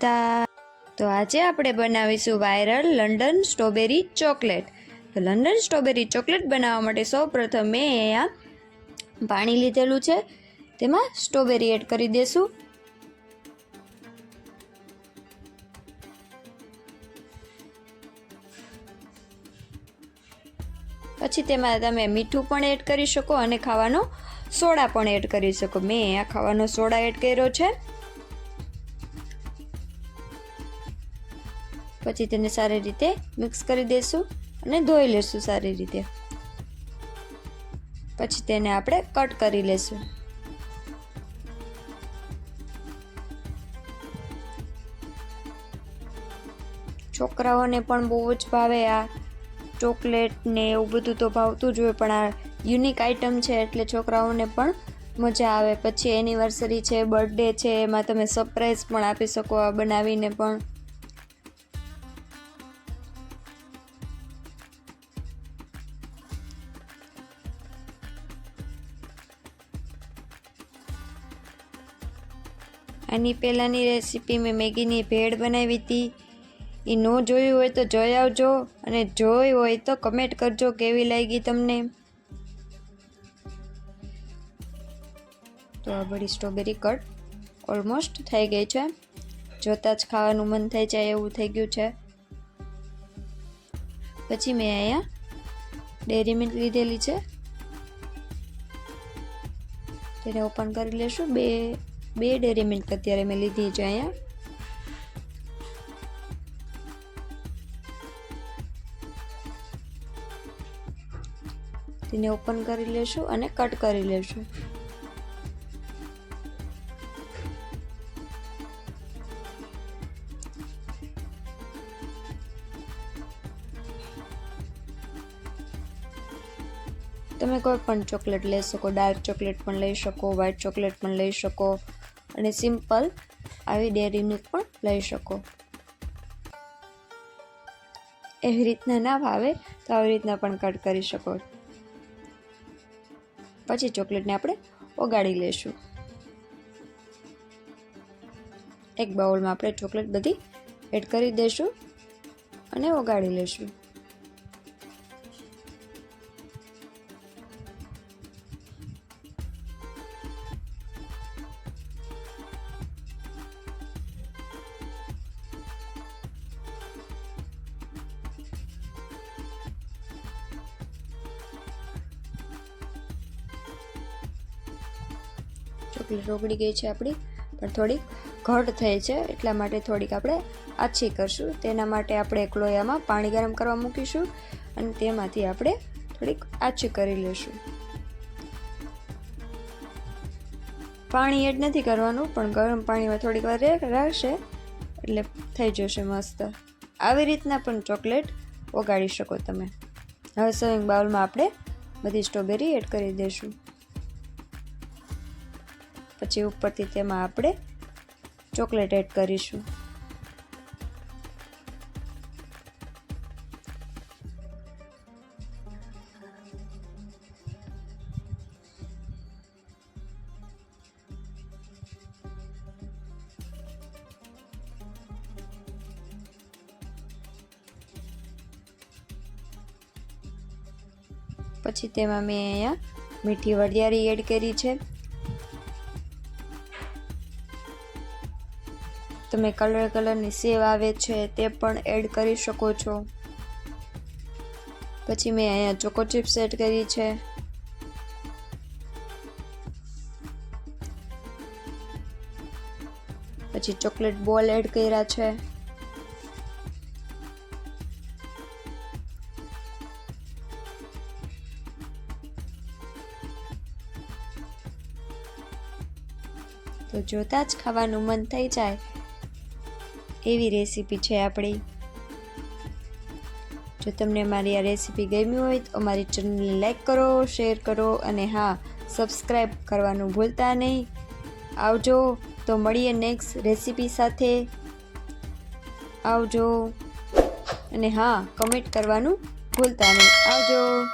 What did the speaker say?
બધા તો આજે આપણે બનાવીશું વાયરલ લંડન સ્ટ્રોબેરી ચોકલેટ. તો લંડન સ્ટ્રોબેરી ચોકલેટ બનાવવા માટે સૌ પ્રથમ મેં અહીંયા પાણી લીધેલું છે. તેમાં સ્ટ્રોબેરી એડ કરી દેશું. પછી તેમાં તમે મીઠું પણ એડ કરી શકો અને ખાવાનો સોડા પણ એડ કરી શકો. મેં અહીંયા ખાવાનો સોડા એડ કર્યો છે. પછી તેને સારી રીતે મિક્સ કરી દેશું અને ધોઈ લેશું સારી રીતે. પછી તેને આપણે કટ કરી લેશું. છોકરાઓને પણ બહુ જ ભાવે આ ચોકલેટ ને એવું બધું તો ભાવતું જ હોય, પણ આ યુનિક આઇટમ છે એટલે છોકરાઓને પણ મજા આવે. પછી એનિવર્સરી છે બર્થડે છે, એમાં તમે સરપ્રાઈઝ પણ આપી શકો આ બનાવીને પણ. આની પહેલાંની રેસીપી મેં મેગીની ભેળ બનાવી હતી. એ ન જોયું હોય તો જોઈ આવજો અને જોઈ હોય તો કમેન્ટ કરજો કેવી લાગી તમને. તો આ બધી સ્ટ્રોબેરી કટ ઓલમોસ્ટ થઈ ગઈ છે. જોતાં જ ખાવાનું મન થઈ જાય એવું થઈ ગયું છે. પછી મેં અહીંયા ડેરી મિલ્ક લીધેલી છે. તેને ઓપન કરી લેશું બે બે ડેરી મિલ્ક અત્યારે મેં લીધી છે અહીંયા. તેને ઓપન કરી લેશું અને કટ કરી લેશું. તમે કોઈ પણ ચોકલેટ લઈ શકો, ડાર્ક ચોકલેટ પણ લઈ શકો વ્હાઇટ ચોકલેટ પણ લઈ શકો. અને સિમ્પલ આવી ડેરી મિલ્ક પણ લઈ શકો. એવી રીતના ના ભાવે તો આવી રીતના પણ કટ કરી શકો. પછી ચોકલેટને આપણે ઓગાળી લેશું એક બાઉલમાં આપણે ચોકલેટ બધી એડ કરી દઈશું અને ઓગાળી લેશું ચોકલેટ ઓગળી ગઈ છે આપણી, પણ થોડીક ઘટ થઈ છે, એટલા માટે થોડીક આપણે આછી કરશું. તેના માટે આપણે એક લોયામાં પાણી ગરમ કરવા મૂકીશું અને તેમાંથી આપણે થોડીક આછી કરી લેશું પાણી એડ નથી કરવાનું, પણ ગરમ પાણીમાં થોડીક વાર રહેશે એટલે થઈ જશે મસ્ત. આવી રીતના પણ ચોકલેટ ઓગાળી શકો તમે. હવે સર્વિંગ બાઉલમાં આપણે બધી સ્ટ્રોબેરી એડ કરી દઈશું. પછી ઉપરથી તેમાં આપણે ચોકલેટ એડ કરીશું. પછી તેમાં મેં અહીંયા મીઠી વરિયાળી એડ કરી છે. તમે કલર કલરની સેવ આવે છે, તે પણ એડ કરી શકો છો. પછી મેં અહીંયા ચોકો ચિપ્સ એડ કરી છે. પછી ચોકલેટ બોલ એડ કર્યા છે. તો જોતાં જ ખાવાનું મન થઈ જાય. એવી રેસીપી છે આપણી. જો તમને મારી આ રેસીપી ગમી હોય તો અમારી ચેનલને લાઈક કરો, શેર કરો અને હા સબસ્ક્રાઈબ કરવાનું ભૂલતા નહીં. આવજો, તો મળીએ નેક્સ્ટ રેસીપી સાથે. આવજો. અને હા, કમેન્ટ કરવાનું ભૂલતા નહીં. આવજો.